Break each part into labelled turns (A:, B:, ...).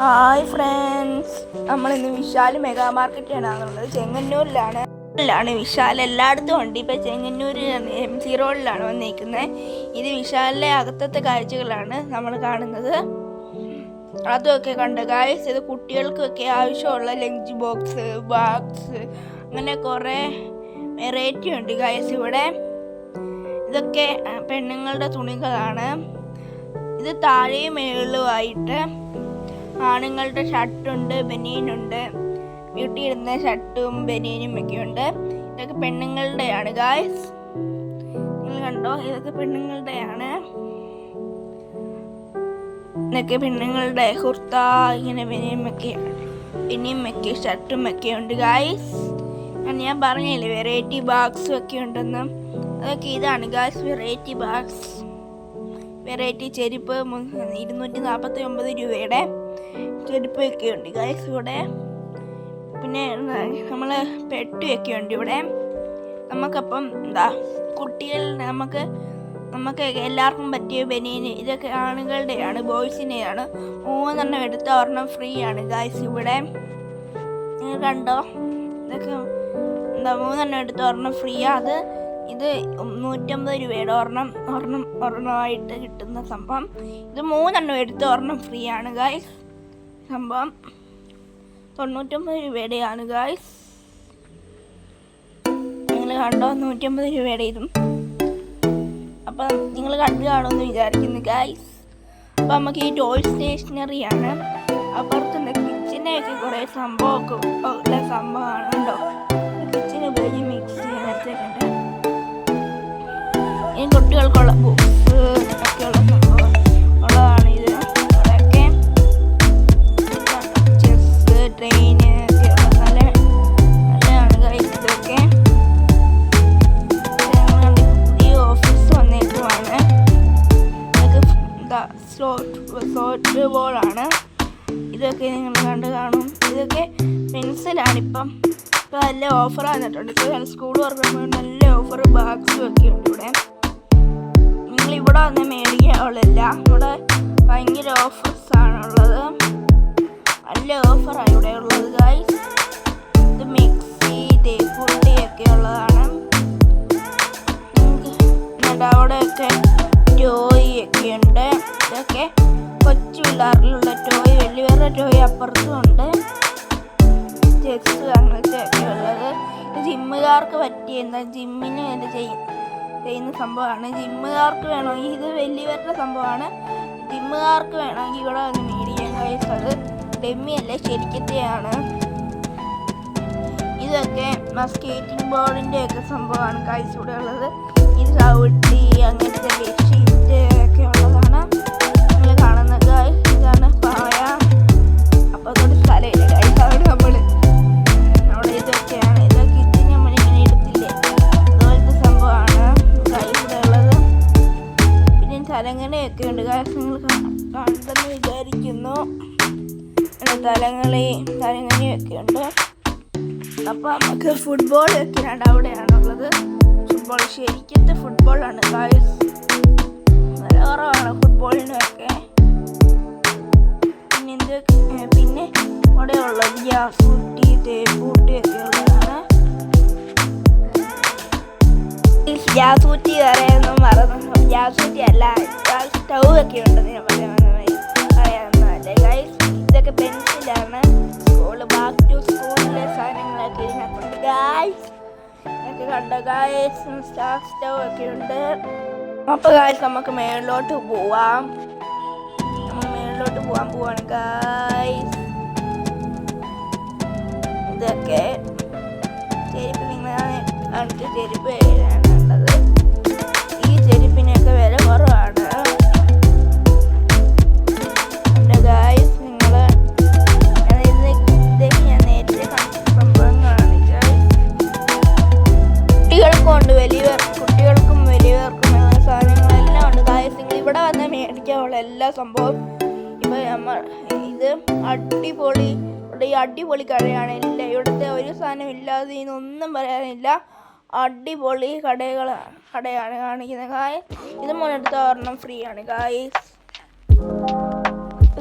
A: Hi friends നമ്മൾ ഇന്ന് Vishal mega മാർക്കറ്റാണ് ആണെന്നുള്ളത് ചെങ്ങന്നൂരിലാണ്. ാണ് വിശാൽ എല്ലായിടത്തും ഉണ്ട്. ഇപ്പം ചെങ്ങന്നൂർ എം സി റോഡിലാണ് വന്നിരിക്കുന്നത് ഇത് വിശാലിലെ അകത്തത്തെ കാഴ്ചകളാണ് നമ്മൾ കാണുന്നത്. അതൊക്കെ കണ്ട് കാഴ്ച ഇത് കുട്ടികൾക്കൊക്കെ ആവശ്യമുള്ള ലഞ്ച് ബോക്സ് ബാഗ്സ് അങ്ങനെ കുറേ വെറൈറ്റി ഉണ്ട് കാഴ്ച ഇവിടെ. ഇതൊക്കെ പെണ്ണുങ്ങളുടെ തുണികളാണ്. ഇത് താഴെയും മേളുമായിട്ട് ആണുങ്ങളുടെ ഷർട്ടുണ്ട് ബനിയനുണ്ട്. ബ്യൂട്ടി ഇടുന്ന ഷർട്ടും ബനിയനും ഒക്കെ ഉണ്ട് ഇതൊക്കെ പെണ്ണുങ്ങളുടെയാണ് ഗായ്സ് നിങ്ങൾ കണ്ടോ? ഇതൊക്കെ പെണ്ണുങ്ങളുടെയാണ്. ഇതൊക്കെ പെണ്ണുങ്ങളുടെ കുർത്ത ഇങ്ങനെ ബനിയും ഒക്കെ ഷർട്ടും ഒക്കെ ഉണ്ട് ഗായ്സ് ഞാൻ പറഞ്ഞില്ലേ വെറൈറ്റി ബാഗ്സും ഒക്കെ ഉണ്ടെന്ന്. അതൊക്കെ ഇതാണ് ഗായ്സ് വെറൈറ്റി ബാഗ്സ് വെറൈറ്റി ചെരുപ്പ് ഇരുന്നൂറ്റി നാൽപ്പത്തി ഒമ്പത് രൂപയുടെ ചെരുപ്പൊക്കെ ഉണ്ട്. ഗൈസ് ഇവിടെ പിന്നെ നമ്മൾ പെട്ടിയൊക്കെ ഉണ്ട് ഇവിടെ. നമുക്കപ്പം എന്താ കുട്ടികൾ നമുക്ക് നമുക്ക് എല്ലാവർക്കും പറ്റിയ ബനീന് ഇതൊക്കെ ആണുങ്ങളുടെയാണ് ബോയ്സിന്റെയാണ്. മൂന്നെണ്ണം എടുത്ത ഒരെണ്ണം ഫ്രീ ആണ് ഗൈസ് ഇവിടെ. നിങ്ങൾ കണ്ടോ? ഇതൊക്കെ എന്താ മൂന്നെണ്ണം എടുത്ത ഒരെണ്ണം ഫ്രീ അത് ഇത് നൂറ്റമ്പത് രൂപയുടെ ഒരെണ്ണം ഒരെണ്ണം ഒരെണ്ണമായിട്ട് കിട്ടുന്ന സംഭവം. ഇത് മൂന്നെണ്ണം എടുത്ത് ഒരെണ്ണം ഫ്രീ ആണ് ഗായ്സ് സംഭവം തൊണ്ണൂറ്റൊമ്പത് രൂപയുടെയാണ് ഗായ്സ് നിങ്ങൾ കണ്ടോ? നൂറ്റമ്പത് രൂപയുടെ ഇതും. അപ്പം നിങ്ങൾ കണ്ടു കാണുമെന്ന് വിചാരിക്കുന്നു ഗായ്സ് അപ്പം നമുക്ക് ഈ ടോയ് സ്റ്റേഷനറിയാണ് അപ്പുറത്തുനിന്ന് കിച്ചനെയൊക്കെ കുറേ സംഭവമൊക്കെ ഉള്ള സംഭവമാണ് കേട്ടോ കിച്ചൻ ഉപയോഗിച്ച് മിക്സ് ചെയ്യാനൊക്കെയുണ്ട് ഇനി കുട്ടികൾക്കുള്ള ബുക്സ് ഒക്കെയുള്ള സംഭവം. സ്ലോട്ട് ബോളാണ് ഇതൊക്കെ നിങ്ങൾ കണ്ട് കാണും. ഇതൊക്കെ പെൻസിലാണ് ഇപ്പം നല്ല ഓഫർ വന്നിട്ടുണ്ട്. ഇപ്പോൾ സ്കൂൾ തുറക്കുമ്പോൾ നല്ല ഓഫർ ബാഗ്സും ഒക്കെ ഉണ്ട് ഇവിടെ. നിങ്ങൾ ഇവിടെ വന്ന് മേടിക്കാവുള്ളല്ല ഇവിടെ ഭയങ്കര ഓഫേഴ്സ് ജിമ്മിന് വേണ്ടി ചെയ്യും ചെയ്യുന്ന സംഭവമാണ്. ജിമ്മുകാർക്ക് വേണമെങ്കിൽ ഇത് വലിയവരുടെ സംഭവമാണ്. ജിമ്മുകാർക്ക് വേണമെങ്കിൽ ഇവിടെ വന്ന് മേടിക്കാൻ കഴിയും അത് ഡെമ്മി അല്ല ശരിക്കത്തെയാണ്. ഇതൊക്കെ സ്കേറ്റിംഗ് ബോർഡിന്റെ ഒക്കെ സംഭവമാണ് കാഴ്ച ഇവിടെ ഉള്ളത് ഇത് ചവിട്ടി അങ്ങനത്തെ ബെഡ്ഷീറ്റ് ഫുട്ബോൾ ഒക്കെയാണ് അവിടെയാണുള്ളത്. ഫുട്ബോൾ ശരിക്കത്തെ ഫുട്ബോളാണ് ഗായസ് നല്ല കുറവാണ് ഫുട്ബോളിനൊക്കെ പിന്നെ എന്ത് പിന്നെ അവിടെ ഉള്ളത് ഗ്യാസ് കുട്ടി തേപ്പൂട്ടി ഒക്കെ ഉള്ളതാണ്. ഗ്യാസ് കുറ്റി പറയുന്നു മറന്നു ഗ്യാസ് കുറ്റി അല്ല സ്റ്റൗ ഒക്കെ ഉണ്ടെന്ന് ഞാൻ പറയാൻ പറയാമെന്നല്ലേ ഗൈസ് ഇതൊക്കെ പെൻസിലാണ്. സ്കൂൾ ബാക്ക് ടു സ്കൂളിലെ സാധനങ്ങളൊക്കെ ഇതിനകത്തുണ്ട്. ഗായ്സ് ഇതൊക്കെ കണ്ടോ? ഗൈസ് സ്റ്റാർ സ്റ്റൗ ഒക്കെ ഉണ്ട്. അപ്പോൾ ഗായ്സ് നമുക്ക് മേളിലോട്ട് പോവാം. മേളിലോട്ട് പോവാൻ പോവാണ് ഗായ്സ് ഇതൊക്കെ ചെരുപ്പ് നിങ്ങൾ കാണിച്ച ചെരുപ്പ് ഏതാണ് എല്ലാ സംഭവം ഇപ്പം നമ്മൾ ഇത് അടിപൊളി ഈ അടിപൊളി കടയാണ്. ഇല്ല ഇവിടുത്തെ ഒരു സാധനം ഇല്ലാതെ ഇതൊന്നും പറയാനില്ല. അടിപൊളി കടകൾ കടയാണ് കാണിക്കുന്നത്. കായ് ഇത് മുന്നെടുത്ത ഒരെണ്ണം ഫ്രീ ആണ്. ഗായ്സ്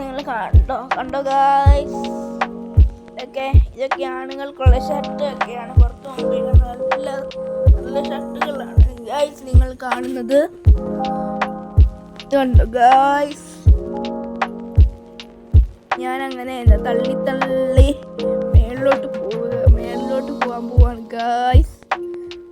A: നിങ്ങൾ കണ്ടോ? കണ്ടോ ഗായ്സ് ഇതൊക്കെ ഇതൊക്കെ ആണുങ്ങൾക്കുള്ള ഷർട്ട് ഒക്കെയാണ്. പുറത്ത് നല്ല നല്ല ഷർട്ടുകളാണ് ഗായ്സ് നിങ്ങൾ കാണുന്നത് കണ്ടോ ഗായ്സ് ഞാൻ അങ്ങനെ എന്താ തള്ളി തള്ളി മേളിലോട്ട് പോവുക മേളിലോട്ട് പോകാൻ പോവാണ് ഗായ്സ്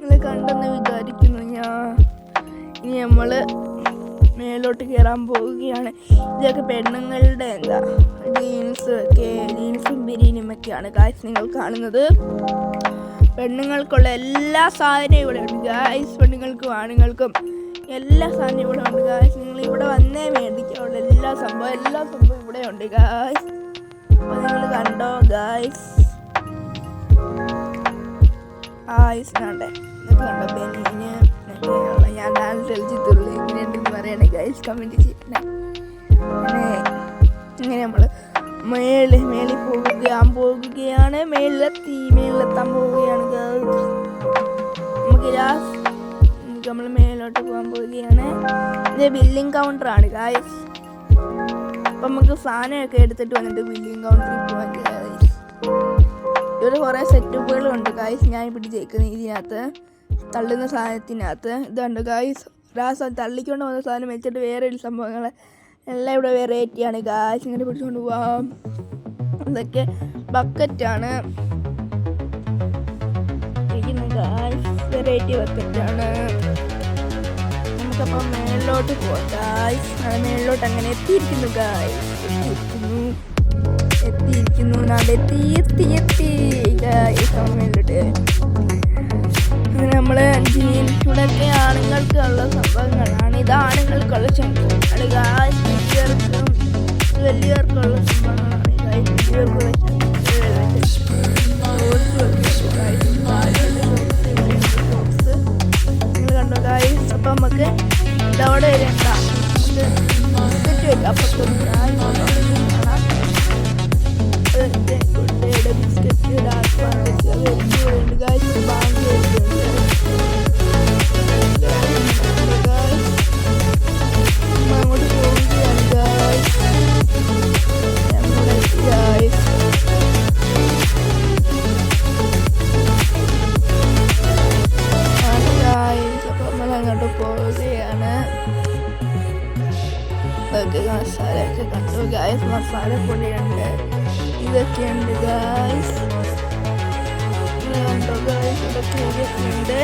A: നിങ്ങൾ കണ്ടെന്ന് വിചാരിക്കുന്നു ഞാൻ. ഇനി നമ്മൾ മേലോട്ട് കയറാൻ പോവുകയാണ്. ഇതൊക്കെ പെണ്ണുങ്ങളുടെ എന്താ? ജീൻസ് ഒക്കെ ജീൻസും ബിരിയാണിയും ഒക്കെയാണ് ഗായ്സ് നിങ്ങൾ കാണുന്നത്. പെണ്ണുങ്ങൾക്കുള്ള എല്ലാ സാധനവും ഇവിടെ ഉണ്ട് ഗായ്സ് പെണ്ണുങ്ങൾക്കും ആണുങ്ങൾക്കും എല്ലാ സാധനവും ഇവിടെ ഉണ്ട് ഗായ്സ് നിങ്ങൾ ഇവിടെ വന്നേ മേടിക്കാവുള്ളൂ. എല്ലാ സംഭവം എല്ലാ സംഭവം ഇവിടെ ഉണ്ട് ഗായ്സ് അപ്പോൾ നിങ്ങൾ കണ്ടോ ഗായ്സ് ആയിസ് കണ്ടേ? എന്നിട്ട് കണ്ടോ ബെന്നിന് ഞാൻ ഡാൻസ് കളിച്ചിട്ടുള്ളൂ എങ്ങനെയുണ്ടെന്ന് പറയണേ ഗായ്സ് കമന്റ് ചെയ്യണേ. അങ്ങനെ നമ്മൾ മേളിൽ മേളിൽ പോകുകയാൻ പോകുകയാണ് മേളിലെത്തി മേളിലെത്താൻ പോവുകയാണ് നമുക്ക് ലാസ്റ്റ് നമ്മൾ മേലോട്ട് പോകാൻ പോവുകയാണ്. ഇത് ബില്ലിംഗ് ആണ് ഗായ്സ് അപ്പം നമുക്ക് സാധനമൊക്കെ എടുത്തിട്ട് വന്നിട്ട് ബില്ലിംഗ് കൗണ്ടറിൽ പോകാൻ ഗായ്സ് ഇവിടെ കുറേ സെറ്റപ്പുകളുണ്ട് ഗായ്സ് ഞാൻ പിടിച്ചേക്കുന്നത് ഇതിനകത്ത് തള്ളുന്ന സാധനത്തിനകത്ത്. ഇതുണ്ട് ഗായ്സ് രാസം തള്ളിക്കൊണ്ട് വന്ന സാധനം വെച്ചിട്ട് വേറെ ഒരു സംഭവങ്ങൾ എല്ലാം ഇവിടെ വെറൈറ്റി ആണ് ഗായ്സ് ഇങ്ങനെ പിടിച്ചുകൊണ്ട് പോവാം. ഇതൊക്കെ ബക്കറ്റാണ് വെറൈറ്റി ബക്കറ്റാണ് നമുക്കപ്പം മേളിലോട്ട് പോവാം ഗായ്സ് മേളിലോട്ട് അങ്ങനെ എത്തിയിരിക്കുന്നു ഗായ്സ് എത്തിയിരിക്കുന്നു. എത്തിയിരിക്കുന്നു. നാട് എത്തി എത്തി എത്തി. ഗായ്സ് മേളിലോട്ട്. അങ്ങനെ നമ്മൾ ആണുങ്ങൾക്കുള്ള സംഭവങ്ങളാണ്. ഇത് ആണുങ്ങൾക്കുള്ള ശങ്കുമാണ് ഗായ്സ് വലിയവർക്കും വലിയവർക്കുള്ള സംഭവങ്ങളാണ്. നിങ്ങൾ കണ്ടോ ഗായ്സ് അപ്പം നമുക്ക് ഇതവിടെ വരണ്ട ബിസ്ക്കറ്റ് വെക്കാം. അപ്പുറത്തൊന്ന് കാണാം ബിസ്ക്കറ്റ് ഡാർക്ക് വേണ്ടി ബാങ്ക് മസാല പൊടിയുണ്ട് ഇതൊക്കെയുണ്ട് ഗായ്സ് കണ്ടോ ഗായ്സ് ഇതൊക്കെ ഇതൊക്കെയുണ്ട്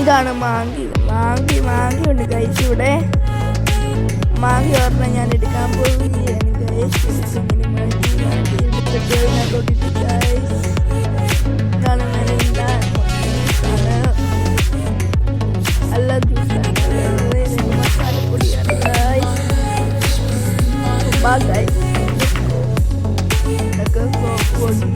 A: ഇതാണ് മാങ്കി. മാങ്കി മാങ്കി ഉണ്ട് ഗൈസ് ഇവിടെ. മാങ്കി ഓർമ്മ ഞാൻ എടുക്കാൻ പോവുകയാണ് ഗൈസ് ഗൈസ് ഗൈസ് ഇതൊക്കെ പൊടി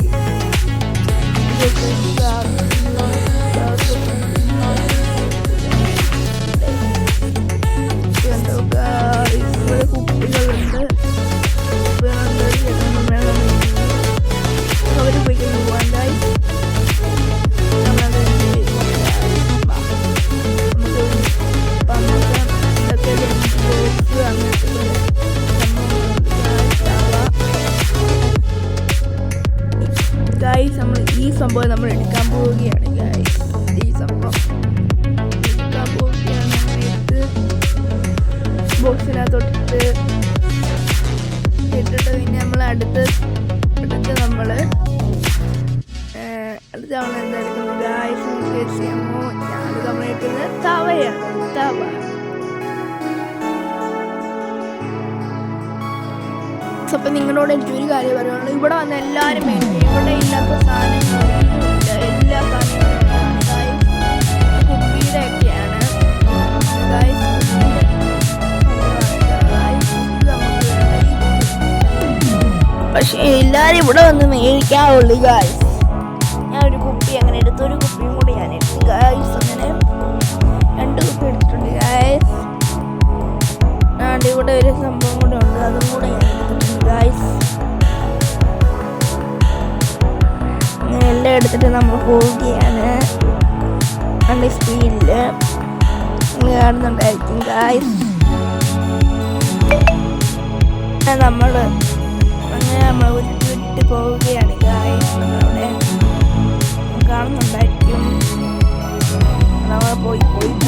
A: ബോക്സിനകത്തോട്ടിട്ട് ഇട്ടിട്ട് പിന്നെ നമ്മൾ അടുത്ത് അടുത്ത് നമ്മൾ അടുത്ത നമ്മൾ എന്തായിരിക്കും? ഗായ്സ് ചെയ്യാമോ ഞാൻ നമ്മൾ എടുക്കുന്നത് തവയാണ്. തവ. അപ്പം നിങ്ങളോട് എനിക്ക് ഒരു കാര്യം പറയുകയാണ് ഇവിടെ വന്ന എല്ലാവരും ഇവിടെ ഇല്ലാത്ത സാധനങ്ങളില്ല പക്ഷേ എല്ലാവരും ഇവിടെ വന്ന് മേടിക്കാവുള്ളൂ ഗായ്സ് ഞാൻ ഒരു കുപ്പി അങ്ങനെ എടുത്തു ഒരു കുപ്പിയും കൂടി ഞാൻ എടുത്തു ഗായ്സ് അങ്ങനെ രണ്ട് കുപ്പി എടുത്തിട്ടുണ്ട് ഗായ്സ് ഇവിടെ ഒരു സംഭവം കൂടെ ഉണ്ട് അതും കൂടെ ഞാൻ എടുത്തിട്ടുണ്ട് ഗായ്സ് എല്ലാം എടുത്തിട്ട് നമ്മൾ പോവുകയാണ് നല്ല സ്പീഡിൽ കാണുന്നുണ്ടായിരിക്കും ഗായ്സ് നമ്മൾ പോവുകയാണ് ഗായസ് നമ്മളവിടെ കാണുന്നുണ്ടായിരിക്കും. നമ്മൾ പോയി പോയി.